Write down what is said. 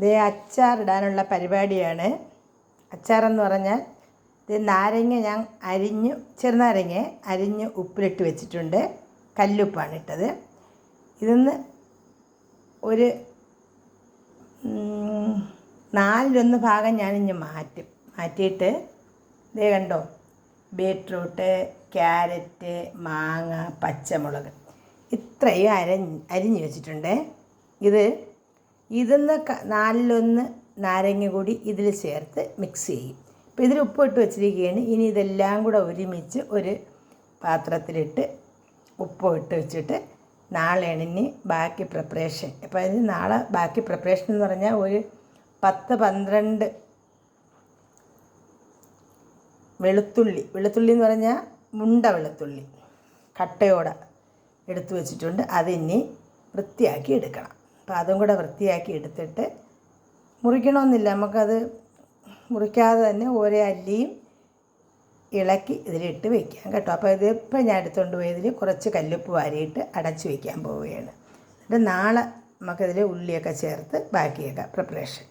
ഇത് അച്ചാർ ഇടാനുള്ള പരിപാടിയാണ്. അച്ചാറെന്ന് പറഞ്ഞാൽ ഇത് നാരങ്ങ ഞാൻ അരിഞ്ഞു ചെറുനാരങ്ങ അരിഞ്ഞ് ഉപ്പിലിട്ട് വെച്ചിട്ടുണ്ട്. കല്ലുപ്പാണ് ഇട്ടത് ഇതിന്ന് ഒരു നാലിലൊന്ന് ഭാഗം ഞാനിഞ്ഞ് മാറ്റും. മാറ്റിയിട്ട് ഇതേ കണ്ടോ ബീട്രൂട്ട് ക്യാരറ്റ് മാങ്ങ പച്ചമുളക്. ഇത്രയും അരഞ്ഞ് അരിഞ്ഞ് വെച്ചിട്ടുണ്ട്. ഇത് ഇതിന്ന് നാലിലൊന്ന് നാരങ്ങ കൂടി ഇതിൽ ചേർത്ത് മിക്സ് ചെയ്യും. അപ്പോൾ ഇതിൽ ഉപ്പ് ഇട്ട് വെച്ചിരിക്കുകയാണ്. ഇനി ഇതെല്ലാം കൂടെ ഒരുമിച്ച് ഒരു പാത്രത്തിലിട്ട് ഉപ്പ് ഇട്ട് വെച്ചിട്ട് നാളെയാണ് ഇനി ബാക്കി പ്രിപ്പറേഷൻ അപ്പോൾ അതിന് നാളെ ബാക്കി പ്രിപ്പറേഷൻ എന്ന് പറഞ്ഞാൽ ഒരു പത്ത് പന്ത്രണ്ട് വെളുത്തുള്ളി. വെളുത്തുള്ളി എന്ന് പറഞ്ഞാൽ മുണ്ട വെളുത്തുള്ളി. കട്ടയോടെ എടുത്തു വെച്ചിട്ടുണ്ട്. അതിനി വൃത്തിയാക്കി എടുക്കണം. അപ്പോൾ അതും കൂടെ വൃത്തിയാക്കി എടുത്തിട്ട് മുറിക്കണമെന്നില്ല. നമുക്കത് മുറിക്കാതെ തന്നെ ഓരോ അല്ലിയും ഇളക്കി ഇതിലിട്ട് വെക്കാം കേട്ടോ. അപ്പോൾ ഇതിപ്പോൾ ഞാൻ എടുത്തുകൊണ്ട് പോയതിൽ കുറച്ച് കല്ലുപ്പ് വാരിയിട്ട് അടച്ച് വയ്ക്കാൻ പോവുകയാണ്. എന്നിട്ട് നാളെ നമുക്കിതിൽ ഉള്ളിയൊക്കെ ചേർത്ത് ബാക്കിയൊക്കെ പ്രിപ്പറേഷൻ